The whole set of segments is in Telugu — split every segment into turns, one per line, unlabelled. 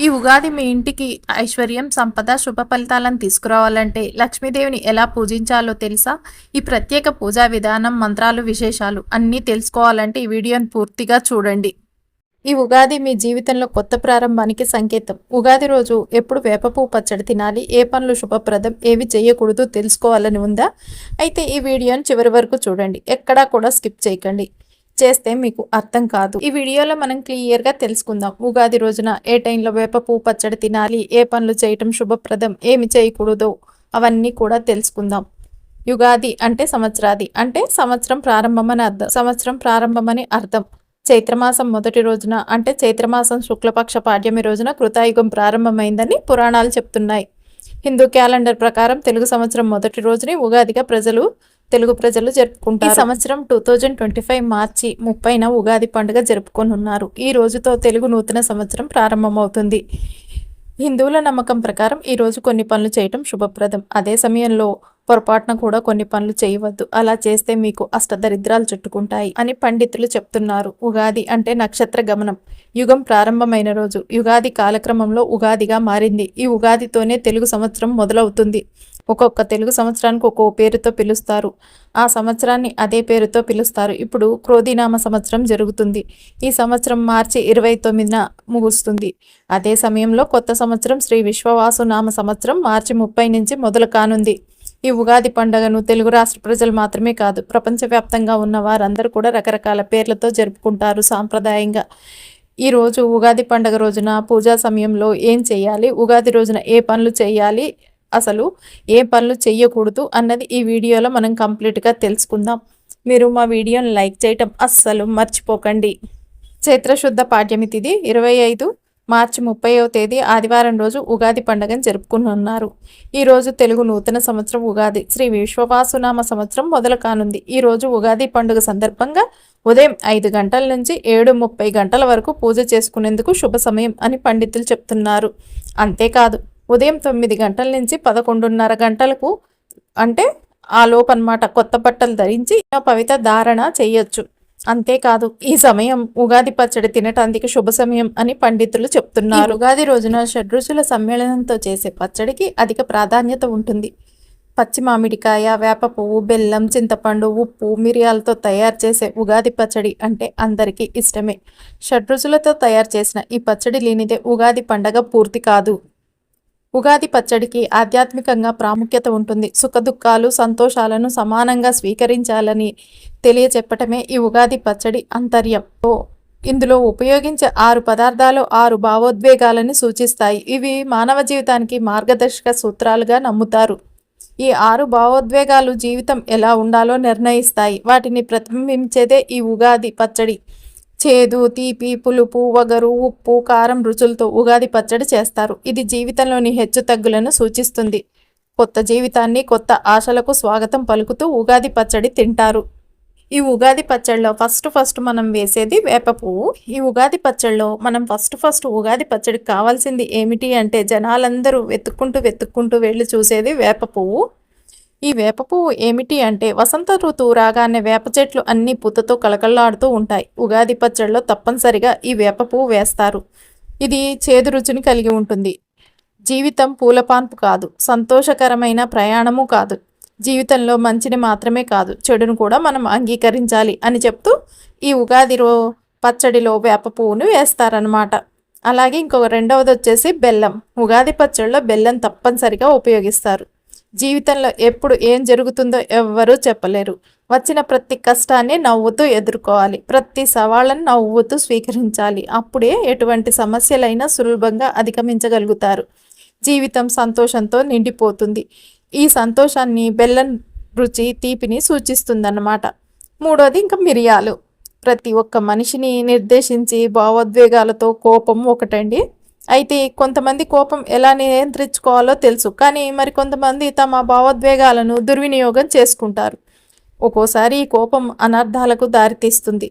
ఈ ఉగాది మీ ఇంటికి ఐశ్వర్యం సంపద శుభ ఫలితాలను తీసుకురావాలంటే లక్ష్మీదేవిని ఎలా పూజించాలో తెలుసా? ఈ ప్రత్యేక పూజా విధానం మంత్రాలు విశేషాలు అన్నీ తెలుసుకోవాలంటే ఈ వీడియోని పూర్తిగా చూడండి. ఈ ఉగాది మీ జీవితంలో కొత్త ప్రారంభానికి సంకేతం. ఉగాది రోజు ఎప్పుడు వేపపువ్వు పచ్చడి తినాలి ఏ పనులు శుభప్రదం ఏవి చేయకూడదు తెలుసుకోవాలని ఉందా? అయితే ఈ వీడియోని చివరి వరకు చూడండి. ఎక్కడా కూడా స్కిప్ చేయకండి. చేస్తే మీకు అర్థం కాదు. ఈ వీడియోలో మనం క్లియర్గా తెలుసుకుందాం. ఉగాది రోజున ఏ టైంలో వేప పువ్వు పచ్చడి తినాలి? ఏ పనులు చేయటం శుభప్రదం? ఏమి చేయకూడదో? అవన్నీ కూడా తెలుసుకుందాం. యుగాది అంటే సంవత్సరాది. అంటే సంవత్సరం ప్రారంభమని అర్థం. సంవత్సరం ప్రారంభమని అర్థం. చైత్రమాసం మొదటి రోజున అంటే చైత్రమాసం శుక్లపక్ష పాడ్యమి రోజున కృతాయుగం ప్రారంభమైందని పురాణాలు చెప్తున్నాయి. హిందూ క్యాలెండర్ ప్రకారం తెలుగు సంవత్సరం మొదటి రోజుని ఉగాదిగా ప్రజలు తెలుగు ప్రజలు జరుపుకుంటారు. ఈ సంవత్సరం టూ థౌజండ్ ట్వంటీ ఫైవ్ మార్చి ముప్పైన ఉగాది పండుగ జరుపుకొనున్నారు. ఈ రోజుతో తెలుగు నూతన సంవత్సరం ప్రారంభమవుతుంది. హిందువుల నమ్మకం ప్రకారం ఈరోజు కొన్ని పనులు చేయటం శుభప్రదం. అదే సమయంలో పొరపాటున కూడా కొన్ని పనులు చేయవద్దు. అలా చేస్తే మీకు అష్టదరిద్రాలు చుట్టుకుంటాయి అని పండితులు చెప్తున్నారు. ఉగాది అంటే నక్షత్ర గమనం. యుగం ప్రారంభమైన రోజు. యుగాది కాలక్రమంలో ఉగాదిగా మారింది. ఈ ఉగాదితోనే తెలుగు సంవత్సరం మొదలవుతుంది. ఒక్కొక్క తెలుగు సంవత్సరానికి ఒక్కో పేరుతో పిలుస్తారు. ఆ సంవత్సరాన్ని అదే పేరుతో పిలుస్తారు. ఇప్పుడు క్రోధినామ సంవత్సరం జరుగుతుంది. ఈ సంవత్సరం మార్చి ఇరవై తొమ్మిదిన ముగుస్తుంది. అదే సమయంలో కొత్త సంవత్సరం శ్రీ విశ్వవాసు నామ సంవత్సరం మార్చి ముప్పై నుంచి మొదలు కానుంది ఈ ఉగాది పండుగను తెలుగు రాష్ట్ర ప్రజలు మాత్రమే కాదు ప్రపంచవ్యాప్తంగా ఉన్న వారందరూ కూడా రకరకాల పేర్లతో జరుపుకుంటారు సాంప్రదాయంగా. ఈరోజు ఉగాది పండుగ రోజున పూజా సమయంలో ఏం చేయాలి? ఉగాది రోజున ఏ పనులు చేయాలి? అసలు ఏ పనులు చేయకూడదు అన్నది ఈ వీడియోలో మనం కంప్లీట్గా తెలుసుకుందాం. మీరు మా వీడియోని లైక్ చేయటం అస్సలు మర్చిపోకండి. చైత్రశుద్ధ పాఠ్యమితిది ఇరవై ఐదు మార్చి ముప్పైవ తేదీ ఆదివారం రోజు ఉగాది పండుగను జరుపుకున్నారు ఈరోజు తెలుగు నూతన సంవత్సరం ఉగాది. శ్రీ విశ్వవాసునామ సంవత్సరం మొదలు కానుంది. ఈరోజు ఉగాది పండుగ సందర్భంగా ఉదయం ఐదు గంటల నుంచి ఏడు ముప్పై గంటల వరకు పూజ చేసుకునేందుకు శుభ సమయం అని పండితులు చెప్తున్నారు. అంతేకాదు ఉదయం తొమ్మిది గంటల నుంచి పదకొండున్నర గంటలకు అంటే ఆ లోపనమాట కొత్త బట్టలు ధరించి పవిత్ర ధారణ చేయొచ్చు. అంతేకాదు ఈ సమయం ఉగాది పచ్చడి తినటానికి శుభ సమయం అని పండితులు చెప్తున్నారు. ఉగాది రోజున షడ్రుచుల సమ్మేళనంతో చేసే పచ్చడికి అధిక ప్రాధాన్యత ఉంటుంది. పచ్చి మామిడికాయ వేప పువ్వు బెల్లం చింతపండు ఉప్పు మిరియాలతో తయారు చేసే ఉగాది పచ్చడి అంటే అందరికీ ఇష్టమే. షడ్రుచులతో తయారు చేసిన ఈ పచ్చడి లేనిదే ఉగాది పండగ పూర్తి కాదు. ఉగాది పచ్చడికి ఆధ్యాత్మికంగా ప్రాముఖ్యత ఉంటుంది. సుఖదుఖాలు సంతోషాలను సమానంగా స్వీకరించాలని తెలియచెప్పటమే ఈ ఉగాది పచ్చడి అంతర్యం. ఇందులో ఉపయోగించే ఆరు పదార్థాలు ఆరు భావోద్వేగాలని సూచిస్తాయి. ఇవి మానవ జీవితానికి మార్గదర్శక సూత్రాలుగా నమ్ముతారు. ఈ ఆరు భావోద్వేగాలు జీవితం ఎలా ఉండాలో నిర్ణయిస్తాయి. వాటిని ప్రతిబింబించేదే ఈ ఉగాది పచ్చడి. చేదు తీపి పులుపు వగరు ఉప్పు కారం రుచులతో ఉగాది పచ్చడి చేస్తారు. ఇది జీవితంలోని హెచ్చు తగ్గులను సూచిస్తుంది. కొత్త జీవితాన్ని కొత్త ఆశలకు స్వాగతం పలుకుతూ ఉగాది పచ్చడి తింటారు. ఈ ఉగాది పచ్చడిలో ఫస్ట్ ఫస్ట్ మనం వేసేది వేప పువ్వు. ఈ ఉగాది పచ్చడిలో మనం ఫస్ట్ ఫస్ట్ ఉగాది పచ్చడికి కావాల్సింది ఏమిటి అంటే జనాలందరూ వెతుక్కుంటూ వెతుక్కుంటూ వెళ్ళి చూసేది వేప పువ్వు. ఈ వేప పువ్వు ఏమిటి అంటే వసంత ఋతువు రాగానే వేప చెట్లు అన్ని పూతతో కలకల్లాడుతూ ఉంటాయి. ఉగాది పచ్చడిలో తప్పనిసరిగా ఈ వేప పువ్వు వేస్తారు. ఇది చేదు రుచిని కలిగి ఉంటుంది. జీవితం పూలపాన్పు కాదు సంతోషకరమైన ప్రయాణము కాదు. జీవితంలో మంచిని మాత్రమే కాదు చెడును కూడా మనం అంగీకరించాలి అని చెప్తూ ఈ ఉగాది రో పచ్చడిలో వేప పువ్వును వేస్తారనమాట అలాగే ఇంకొక రెండవది వచ్చేసి బెల్లం. ఉగాది పచ్చడిలో బెల్లం తప్పనిసరిగా ఉపయోగిస్తారు. జీవితంలో ఎప్పుడు ఏం జరుగుతుందో ఎవ్వరూ చెప్పలేరు. వచ్చిన ప్రతి కష్టాన్ని నవ్వుతూ ఎదుర్కోవాలి. ప్రతి సవాళ్ళను నవ్వుతూ స్వీకరించాలి. అప్పుడే ఎటువంటి సమస్యలైనా సులభంగా అధిగమించగలుగుతారు. జీవితం సంతోషంతో నిండిపోతుంది. ఈ సంతోషాన్ని బెల్లం రుచి తీపిని సూచిస్తుందన్నమాట. మూడోది ఇంకా మిరియాలు. ప్రతి ఒక్క మనిషిని నిర్దేశించి భావోద్వేగాలతో కోపం ఒకటండి. అయితే కొంతమంది కోపం ఎలా నియంత్రించుకోవాలో తెలుసు కానీ మరి కొంతమంది తమ భావోద్వేగాలను దుర్వినియోగం చేసుకుంటారు. ఒక్కోసారి ఈ కోపం అనర్థాలకు దారితీస్తుంది.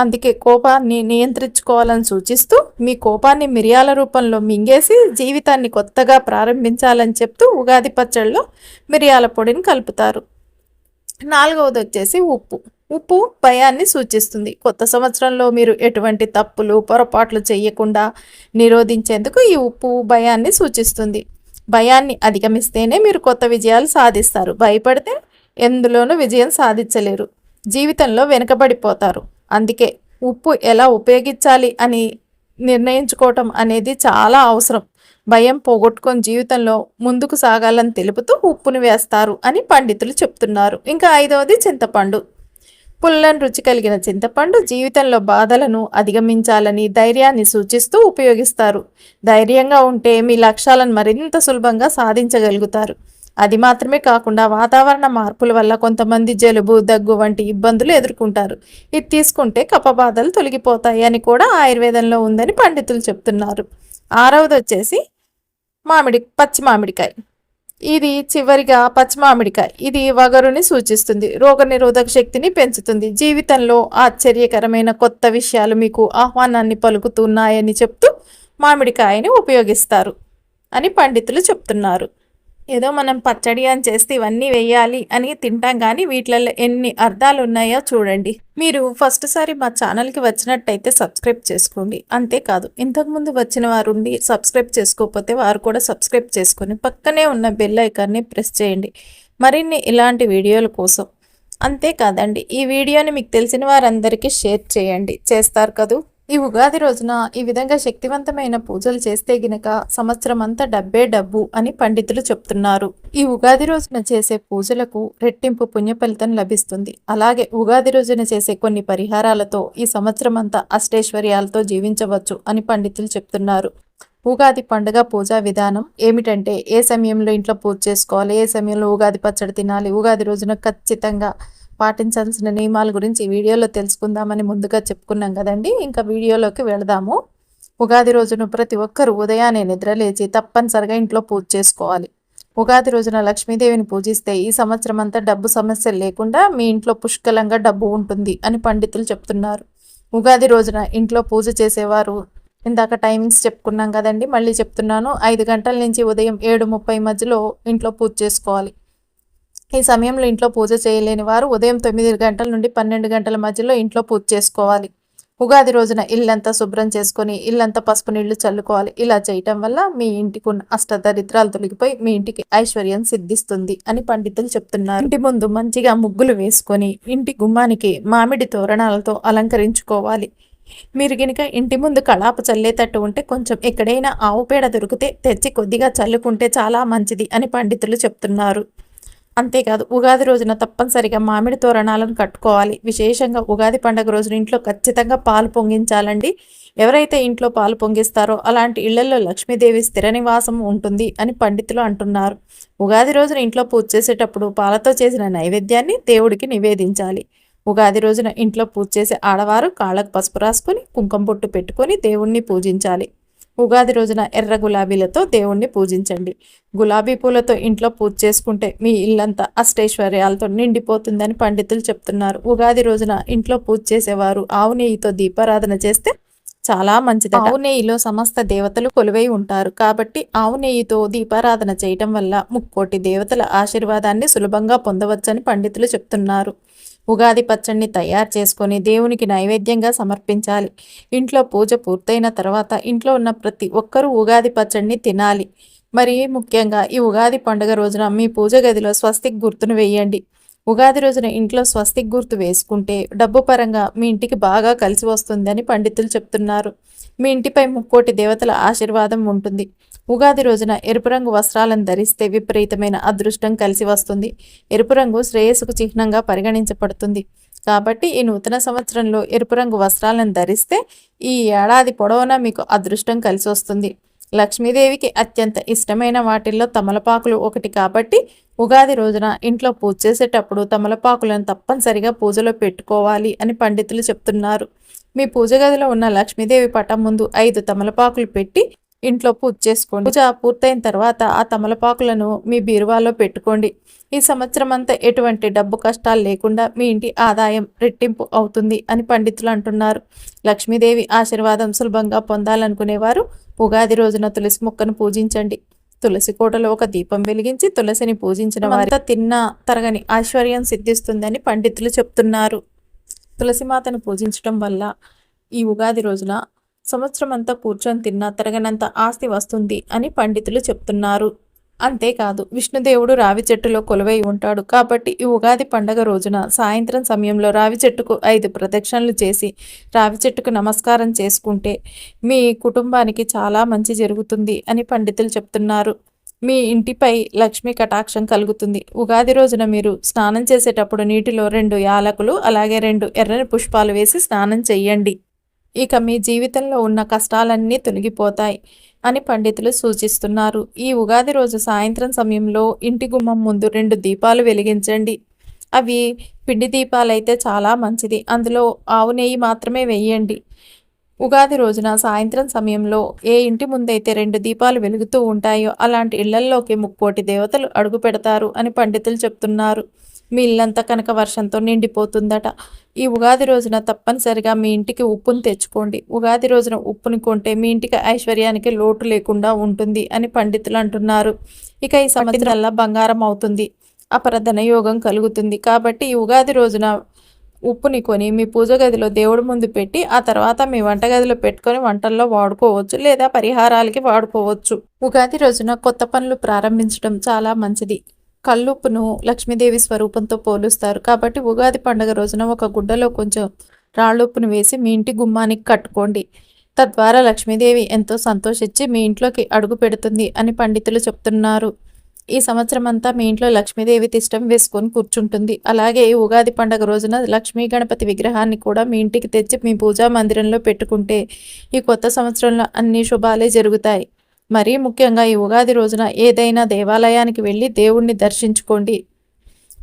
అందుకే కోపాన్ని నియంత్రించుకోవాలని సూచిస్తూ మీ కోపాన్ని మిరియాల రూపంలో మింగేసి జీవితాన్ని కొత్తగా ప్రారంభించాలని చెప్తూ ఉగాది పచ్చళ్ళలో మిరియాల పొడిని కలుపుతారు. నాలుగవది వచ్చేసి ఉప్పు. ఉప్పు భయాన్ని సూచిస్తుంది. కొత్త సంవత్సరంలో మీరు ఎటువంటి తప్పులు పొరపాట్లు చేయకుండా నిరోధించేందుకు ఈ ఉప్పు భయాన్ని సూచిస్తుంది. భయాన్ని అధిగమిస్తేనే మీరు కొత్త విజయాలు సాధిస్తారు. భయపడితే ఎందులోనూ విజయం సాధించలేరు. జీవితంలో వెనుకబడిపోతారు. అందుకే ఉప్పు ఎలా ఉపయోగించాలి అని నిర్ణయించుకోవటం అనేది చాలా అవసరం. భయం పోగొట్టుకొని జీవితంలో ముందుకు సాగాలని తెలుపుతూ ఉప్పును వేస్తారు అని పండితులు చెప్తున్నారు. ఇంకా ఐదవది చింతపండు. పుల్లని రుచి కలిగిన చింతపండు జీవితంలో బాధలను అధిగమించాలని ధైర్యాన్ని సూచిస్తూ ఉపయోగిస్తారు. ధైర్యంగా ఉంటే మీ లక్ష్యాలను మరింత సులభంగా సాధించగలుగుతారు. అది మాత్రమే కాకుండా వాతావరణ మార్పుల వల్ల కొంతమంది జలుబు దగ్గు వంటి ఇబ్బందులు ఎదుర్కొంటారు. ఇది తీసుకుంటే కపబాధలు తొలగిపోతాయి అని కూడా ఆయుర్వేదంలో ఉందని పండితులు చెప్తున్నారు. ఆరవది వచ్చేసి మామిడి పచ్చి మామిడికాయ. ఇది చివరిగా పచ్చి మామిడికాయ. ఇది వగరుని సూచిస్తుంది. రోగనిరోధక శక్తిని పెంచుతుంది. జీవితంలో ఆశ్చర్యకరమైన కొత్త విషయాలు మీకు ఆహ్వానాన్ని పలుకుతున్నాయని చెప్తూ మామిడికాయని ఉపయోగిస్తారు అని పండితులు చెప్తున్నారు. ఏదో మనం పచ్చడి అని చేస్తే ఇవన్నీ వేయాలి అని తింటాం కానీ వీటిలలో ఎన్ని అర్థాలు ఉన్నాయో చూడండి. మీరు ఫస్ట్ సారి మా ఛానల్కి వచ్చినట్టయితే సబ్స్క్రైబ్ చేసుకోండి. అంతేకాదు ఇంతకుముందు వచ్చిన వారు ఉండి సబ్స్క్రైబ్ చేసుకోకపోతే వారు కూడా సబ్స్క్రైబ్ చేసుకొని పక్కనే ఉన్న బెల్ ఐకాన్ని ప్రెస్ చేయండి. మరిన్ని ఇలాంటి వీడియోల కోసం. అంతేకాదండి ఈ వీడియోని మీకు తెలిసిన వారందరికీ షేర్ చేయండి. చేస్తారు కదూ? ఈ ఉగాది రోజున ఈ విధంగా శక్తివంతమైన పూజలు చేస్తే గినక సంవత్సరం అంతా డబ్బే డబ్బు అని పండితులు చెప్తున్నారు. ఈ ఉగాది రోజున చేసే పూజలకు రెట్టింపు పుణ్య ఫలితం లభిస్తుంది. అలాగే ఉగాది రోజున చేసే కొన్ని పరిహారాలతో ఈ సంవత్సరం అంతా అష్టైశ్వర్యాలతో జీవించవచ్చు అని పండితులు చెప్తున్నారు. ఉగాది పండుగ పూజా విధానం ఏమిటంటే ఏ సమయంలో ఇంట్లో పూజ చేసుకోవాలి ఏ సమయంలో ఉగాది పచ్చడి తినాలి ఉగాది రోజున ఖచ్చితంగా పాటించాల్సిన నియమాల గురించి వీడియోలో తెలుసుకుందామని ముందుగా చెప్పుకున్నాం కదండి. ఇంకా వీడియోలోకి వెళదాము. ఉగాది రోజున ప్రతి ఒక్కరు ఉదయాన్నే నిద్రలేచి తప్పనిసరిగా ఇంట్లో పూజ చేసుకోవాలి. ఉగాది రోజున లక్ష్మీదేవిని పూజిస్తే ఈ సంవత్సరం అంతా డబ్బు సమస్యలు లేకుండా మీ ఇంట్లో పుష్కలంగా డబ్బు ఉంటుంది అని పండితులు చెప్తున్నారు. ఉగాది రోజున ఇంట్లో పూజ చేసేవారు ఇందాక టైమింగ్స్ చెప్పుకున్నాం కదండి మళ్ళీ చెప్తున్నాను. ఐదు గంటల నుంచి ఉదయం ఏడు ముప్పై మధ్యలో ఇంట్లో పూజ చేసుకోవాలి. ఈ సమయంలో ఇంట్లో పూజ చేయలేని వారు ఉదయం తొమ్మిది గంటల నుండి పన్నెండు గంటల మధ్యలో ఇంట్లో పూజ చేసుకోవాలి. ఉగాది రోజున ఇల్లంతా శుభ్రం చేసుకొని ఇల్లంతా పసుపు నీళ్ళు చల్లుకోవాలి. ఇలా చేయటం వల్ల మీ ఇంటికి ఉన్న అష్టదరిద్రాలు తొలగిపోయి మీ ఇంటికి ఐశ్వర్యం సిద్ధిస్తుంది అని పండితులు చెప్తున్నారు. ఇంటి ముందు మంచిగా ముగ్గులు వేసుకొని ఇంటి గుమ్మానికి మామిడి తోరణాలతో అలంకరించుకోవాలి. మీరు గినక ఇంటి ముందు కళాప చల్లేటట్టు ఉంటే కొంచెం ఎక్కడైనా ఆవు పేడ దొరికితే తెచ్చి కొద్దిగా చల్లుకుంటే చాలా మంచిది అని పండితులు చెప్తున్నారు. అంతేకాదు ఉగాది రోజున తప్పనిసరిగా మామిడి తోరణాలను కట్టుకోవాలి. విశేషంగా ఉగాది పండుగ రోజున ఇంట్లో ఖచ్చితంగా పాలు పొంగించాలండి. ఎవరైతే ఇంట్లో పాలు పొంగిస్తారో అలాంటి ఇళ్ళలో లక్ష్మీదేవి స్థిర నివాసం ఉంటుంది అని పండితులు అంటున్నారు. ఉగాది రోజున ఇంట్లో పూజ చేసేటప్పుడు పాలతో చేసిన నైవేద్యాన్ని దేవుడికి నివేదించాలి. ఉగాది రోజున ఇంట్లో పూజ చేసే ఆడవారు కాళ్ళకు పసుపు రాసుకొని కుంకుమ పొట్టు పెట్టుకొని దేవుణ్ణి పూజించాలి. ఉగాది రోజున ఎర్ర గులాబీలతో దేవుణ్ణి పూజించండి. గులాబీ పూలతో ఇంట్లో పూజ చేసుకుంటే మీ ఇల్లంతా అష్టైశ్వర్యాలతో నిండిపోతుందని పండితులు చెప్తున్నారు. ఉగాది రోజున ఇంట్లో పూజ చేసేవారు ఆవు నెయ్యితో దీపారాధన చేస్తే చాలా మంచిది ఆవు నెయ్యిలో సమస్త దేవతలు కొలువై ఉంటారు. కాబట్టి ఆవు నెయ్యితో దీపారాధన చేయటం వల్ల ముక్కోటి దేవతల ఆశీర్వాదాన్ని సులభంగా పొందవచ్చని పండితులు చెప్తున్నారు. ఉగాది పచ్చడిని తయారు చేసుకొని దేవునికి నైవేద్యంగా సమర్పించాలి. ఇంట్లో పూజ పూర్తయిన తర్వాత ఇంట్లో ఉన్న ప్రతి ఒక్కరూ ఉగాది పచ్చడిని తినాలి. మరి ముఖ్యంగా ఈ ఉగాది పండుగ రోజున మీ పూజ గదిలో స్వస్తిక్ గుర్తును వేయండి. ఉగాది రోజున ఇంట్లో స్వస్తిక్ గుర్తు వేసుకుంటే డబ్బు పరంగా మీ ఇంటికి బాగా కలిసి వస్తుందని పండితులు చెప్తున్నారు. మీ ఇంటిపై ముక్కోటి దేవతల ఆశీర్వాదం ఉంటుంది. ఉగాది రోజున ఎరుపు రంగు వస్త్రాలను ధరిస్తే విపరీతమైన అదృష్టం కలిసి వస్తుంది. ఎరుపు రంగు శ్రేయస్సుకు చిహ్నంగా పరిగణించబడుతుంది. కాబట్టి ఈ నూతన సంవత్సరంలో ఎరుపు రంగు వస్త్రాలను ధరిస్తే ఈ ఏడాది పొడవునా మీకు అదృష్టం కలిసి వస్తుంది. లక్ష్మీదేవికి అత్యంత ఇష్టమైన వాటిల్లో తమలపాకులు ఒకటి కాబట్టి ఉగాది రోజున ఇంట్లో పూజ చేసేటప్పుడు తమలపాకులను తప్పనిసరిగా పూజలో పెట్టుకోవాలి అని పండితులు చెప్తున్నారు. మీ పూజ గదిలో ఉన్న లక్ష్మీదేవి పటం ముందు ఐదు తమలపాకులు పెట్టి ఇంట్లో పూజ చేసుకోండి. పూజ పూర్తయిన తర్వాత ఆ తమలపాకులను మీ బీరువాలో పెట్టుకోండి. ఈ సంవత్సరం అంతా ఎటువంటి డబ్బు కష్టాలు లేకుండా మీ ఇంటి ఆదాయం రెట్టింపు అవుతుంది అని పండితులు అంటున్నారు. లక్ష్మీదేవి ఆశీర్వాదం సులభంగా పొందాలనుకునేవారు ఉగాది రోజున తులసి మొక్కను పూజించండి. తులసి కోటలో ఒక దీపం వెలిగించి తులసిని పూజించిన వారితో తిన్న తరగని ఐశ్వర్యం సిద్ధిస్తుందని పండితులు చెప్తున్నారు. తులసిమాతను పూజించటం వల్ల ఈ ఉగాది రోజున సంవత్సరం అంతా కూర్చొని తిన్నా తరగనంత ఆస్తి వస్తుంది అని పండితులు చెప్తున్నారు. అంతేకాదు విష్ణుదేవుడు రావి చెట్టులో కొలువై ఉంటాడు కాబట్టి ఈ ఉగాది పండగ రోజున సాయంత్రం సమయంలో రావి చెట్టుకు ఐదు ప్రదక్షిణలు చేసి రావి చెట్టుకు నమస్కారం చేసుకుంటే మీ కుటుంబానికి చాలా మంచి జరుగుతుంది అని పండితులు చెప్తున్నారు. మీ ఇంటిపై లక్ష్మీ కటాక్షం కలుగుతుంది. ఉగాది రోజున మీరు స్నానం చేసేటప్పుడు నీటిలో రెండు యాలకులు అలాగే రెండు ఎర్రని పుష్పాలు వేసి స్నానం చేయండి ఇక మీ జీవితంలో ఉన్న కష్టాలన్నీ తొలగిపోతాయి అని పండితులు సూచిస్తున్నారు. ఈ ఉగాది రోజు సాయంత్రం సమయంలో ఇంటి గుమ్మం ముందు రెండు దీపాలు వెలిగించండి. అవి పిండి దీపాలైతే చాలా మంచిది. అందులో ఆవు నెయ్యి మాత్రమే వేయండి. ఉగాది రోజున సాయంత్రం సమయంలో ఏ ఇంటి ముందైతే రెండు దీపాలు వెలుగుతూ ఉంటాయో అలాంటి ఇళ్ళల్లోకి ముక్కోటి దేవతలు అడుగు పెడతారు అని పండితులు చెప్తున్నారు. మీ ఇల్లంతా కనుక వర్షంతో నిండిపోతుందట. ఈ ఉగాది రోజున తప్పనిసరిగా మీ ఇంటికి ఉప్పును తెచ్చుకోండి. ఉగాది రోజున ఉప్పుని కొంటే మీ ఇంటికి ఐశ్వర్యానికి లోటు లేకుండా ఉంటుంది అని పండితులు అంటున్నారు. ఇక ఈ సంవత్సరాల బంగారం అవుతుంది. అపరధన యోగం కలుగుతుంది. కాబట్టి ఈ ఉగాది రోజున ఉప్పుని కొని మీ పూజ గదిలో దేవుడి ముందు పెట్టి ఆ తర్వాత మీ వంటగదిలో పెట్టుకొని వంటల్లో వాడుకోవచ్చు లేదా పరిహారాలకి వాడుకోవచ్చు. ఉగాది రోజున కొత్త పనులు ప్రారంభించడం చాలా మంచిది. కల్లుప్పును లక్ష్మీదేవి స్వరూపంతో పోలుస్తారు. కాబట్టి ఉగాది పండుగ రోజున ఒక గుడ్డలో కొంచెం రాళ్ళుప్పును వేసి మీ ఇంటి గుమ్మానికి కట్టుకోండి. తద్వారా లక్ష్మీదేవి ఎంతో సంతోషించి మీ ఇంట్లోకి అడుగు పెడుతుంది అని పండితులు చెప్తున్నారు. ఈ సంవత్సరం అంతా మీ ఇంట్లో లక్ష్మీదేవి తిష్టం వేసుకొని కూర్చుంటుంది. అలాగే ఈ ఉగాది పండుగ రోజున లక్ష్మీ గణపతి విగ్రహాన్ని కూడా మీ ఇంటికి తెచ్చి మీ పూజా మందిరంలో పెట్టుకుంటే ఈ కొత్త సంవత్సరంలో అన్ని శుభాలే జరుగుతాయి. మరీ ముఖ్యంగా ఈ ఉగాది రోజున ఏదైనా దేవాలయానికి వెళ్ళి దేవుణ్ణి దర్శించుకోండి.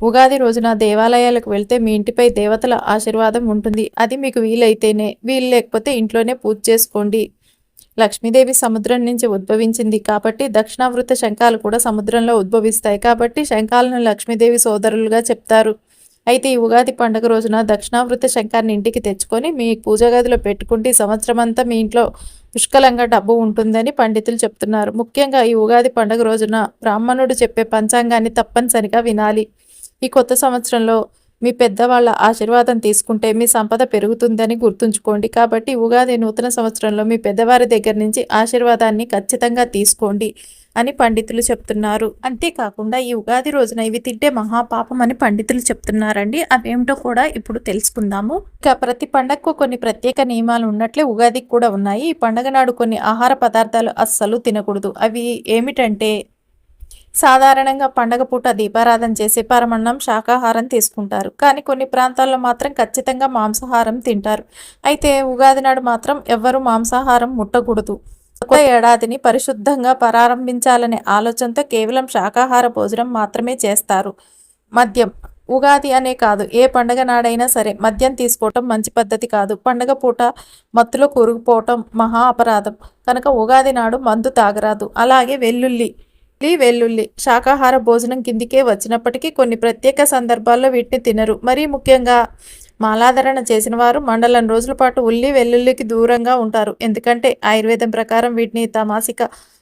ఉగాది రోజున దేవాలయాలకు వెళ్తే మీ ఇంటిపై దేవతల ఆశీర్వాదం ఉంటుంది. అది మీకు వీలైతేనే వీలు లేకపోతే ఇంట్లోనే పూజ చేసుకోండి. లక్ష్మీదేవి సముద్రం నుంచి ఉద్భవించింది కాబట్టి దక్షిణావృత శంఖాలు కూడా సముద్రంలో ఉద్భవిస్తాయి కాబట్టి శంఖాలను లక్ష్మీదేవి సోదరులుగా చెప్తారు. అయితే ఈ ఉగాది పండుగ రోజున దక్షిణావృత శంఖాన్ని ఇంటికి తెచ్చుకొని మీ పూజ గదిలో పెట్టుకుంటే సంవత్సరం అంతా మీ ఇంట్లో పుష్కలంగా డబ్బు ఉంటుందని పండితులు చెప్తున్నారు. ముఖ్యంగా ఈ ఉగాది పండుగ రోజున బ్రాహ్మణుడు చెప్పే పంచాంగాన్ని తప్పనిసరిగా వినాలి. ఈ కొత్త సంవత్సరంలో మీ పెద్దవాళ్ళ ఆశీర్వాదం తీసుకుంటే మీ సంపద పెరుగుతుందని గుర్తుంచుకోండి. కాబట్టి ఉగాది నూతన సంవత్సరంలో మీ పెద్దవారి దగ్గర నుంచి ఆశీర్వాదాన్ని ఖచ్చితంగా తీసుకోండి. అని పండితులు చెప్తున్నారు. అంతేకాకుండా ఈ ఉగాది రోజున ఇవి తింటే మహాపాపం అని పండితులు చెప్తున్నారండి. అవేమిటో కూడా ఇప్పుడు తెలుసుకుందాము. ఇక ప్రతి పండగకు కొన్ని ప్రత్యేక నియమాలు ఉన్నట్లే ఉగాదికి కూడా ఉన్నాయి. ఈ పండగ నాడు కొన్ని ఆహార పదార్థాలు అస్సలు తినకూడదు. అవి ఏమిటంటే సాధారణంగా పండగ పూట దీపారాధన చేసి పరమన్నం శాకాహారం తీసుకుంటారు. కానీ కొన్ని ప్రాంతాల్లో మాత్రం ఖచ్చితంగా మాంసాహారం తింటారు. అయితే ఉగాది నాడు మాత్రం ఎవ్వరూ మాంసాహారం ముట్టకూడదు. కొత్త ఏడాదిని పరిశుద్ధంగా ప్రారంభించాలనే ఆలోచనతో కేవలం శాకాహార భోజనం మాత్రమే చేస్తారు. మద్యం ఉగాది అనే కాదు ఏ పండగ నాడైనా సరే మద్యం తీసుకోవటం మంచి పద్ధతి కాదు. పండగ పూట మత్తులో కూరుకుపోవటం మహా అపరాధం. కనుక ఉగాది నాడు మందు తాగరాదు. అలాగే వెల్లుల్లి వెల్లుల్లి శాకాహార భోజనం కిందికే వచ్చినప్పటికీ కొన్ని ప్రత్యేక సందర్భాల్లో వీటిని తినరు. మరీ ముఖ్యంగా మాలాధరణ చేసిన వారు మండలం రోజుల పాటు ఉల్లి వెల్లుల్లికి దూరంగా ఉంటారు. ఎందుకంటే ఆయుర్వేదం ప్రకారం వీటిని తమాసిక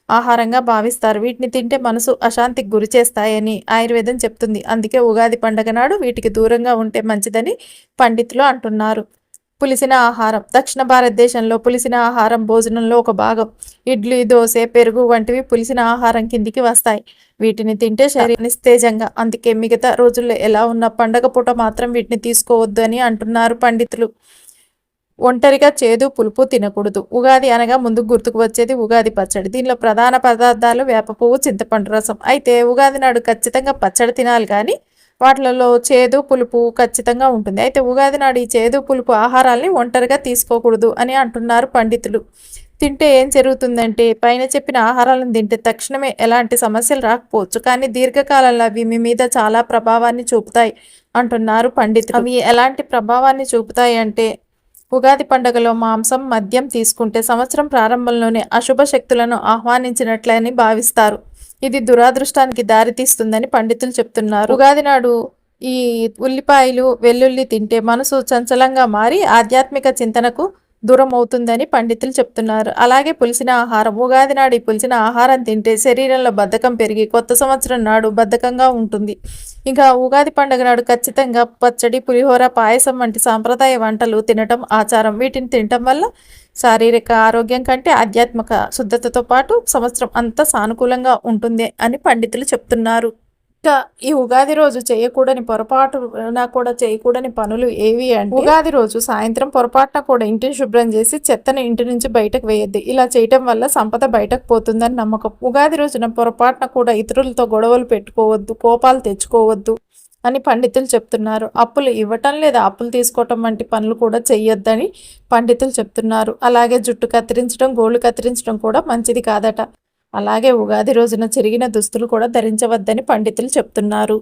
ఆహారంగా భావిస్తారు. వీటిని తింటే మనసు అశాంతికి గురి చేస్తాయని ఆయుర్వేదం చెప్తుంది. అందుకే ఉగాది పండగ నాడు వీటికి దూరంగా ఉంటే మంచిదని పండితులు అంటున్నారు. పులిసిన ఆహారం. దక్షిణ భారతదేశంలో పులిసిన ఆహారం భోజనంలో ఒక భాగం. ఇడ్లీ దోశ పెరుగు వంటివి పులిసిన ఆహారం కిందికి వస్తాయి. వీటిని తింటే శరీరం తేజంగా అందుకే మిగతా రోజుల్లో ఎలా ఉన్న పండగ పూట మాత్రం వీటిని తీసుకోవద్దు అని అంటున్నారు పండితులు. ఒంటరిగా చేదు పులుపు తినకూడదు. ఉగాది అనగా ముందు గుర్తుకు వచ్చేది ఉగాది పచ్చడి. దీనిలో ప్రధాన పదార్థాలు వేప పువ్వు చింతపండు రసం. అయితే ఉగాది నాడు ఖచ్చితంగా పచ్చడి తినాలి కానీ వాటిలలో చేదు పులుపు ఖచ్చితంగా ఉంటుంది. అయితే ఉగాది నాడు ఈ చేదు పులుపు ఆహారాల్ని ఒంటరిగా తీసుకోకూడదు అని అంటున్నారు పండితులు. తింటే ఏం జరుగుతుందంటే పైన చెప్పిన ఆహారాలను తింటే తక్షణమే ఎలాంటి సమస్యలు రాకపోవచ్చు. కానీ దీర్ఘకాలంలో అవి మీ మీద చాలా ప్రభావాన్ని చూపుతాయి అంటున్నారు పండితులు. అవి ఎలాంటి ప్రభావాన్ని చూపుతాయి అంటే ఉగాది పండుగలో మాంసం మద్యం తీసుకుంటే సంవత్సరం ప్రారంభంలోనే అశుభ శక్తులను ఆహ్వానించినట్లని భావిస్తారు. ఇది దురాదృష్టానికి దారితీస్తుందని పండితులు చెప్తున్నారు. ఉగాది నాడు ఈ ఉల్లిపాయలు వెల్లుల్లి తింటే మనసు చంచలంగా మారి ఆధ్యాత్మిక చింతనకు దూరం అవుతుందని పండితులు చెప్తున్నారు. అలాగే పులిసిన ఆహారం ఉగాది నాడు పులిసిన ఆహారం తింటే శరీరంలో బద్ధకం పెరిగి కొత్త సంవత్సరం నాడు బద్ధకంగా ఉంటుంది. ఇంకా ఉగాది పండుగ నాడు ఖచ్చితంగా పచ్చడి పులిహోర పాయసం వంటి సాంప్రదాయ వంటలు తినటం ఆచారం. వీటిని తినటం వల్ల శారీరక ఆరోగ్యం కంటే ఆధ్యాత్మిక శుద్ధతతో పాటు సంవత్సరం అంతా సానుకూలంగా ఉంటుంది అని పండితులు చెప్తున్నారు. ఇంకా ఈ ఉగాది రోజు చేయకూడని పొరపాటు కూడా చేయకూడని పనులు ఏవి అంటే ఉగాది రోజు సాయంత్రం పొరపాటున కూడా ఇంటిని శుభ్రం చేసి చెత్తను ఇంటి నుంచి బయటకు వేయద్దు. ఇలా చేయటం వల్ల సంపద బయటకు పోతుందని నమ్మకం. ఉగాది రోజున పొరపాటున కూడా ఇతరులతో గొడవలు పెట్టుకోవద్దు కోపాలు తెచ్చుకోవద్దు అని పండితులు చెప్తున్నారు. అప్పులు ఇవ్వటం లేదా అప్పులు తీసుకోవటం వంటి పనులు కూడా చెయ్యొద్దని పండితులు చెప్తున్నారు. అలాగే జుట్టు కత్తిరించడం గోళ్ళు కత్తిరించడం కూడా మంచిది కాదట. అలాగే ఉగాది రోజున చెరిగిన దుస్తులు కూడా ధరించవద్దని పండితులు చెప్తున్నారు.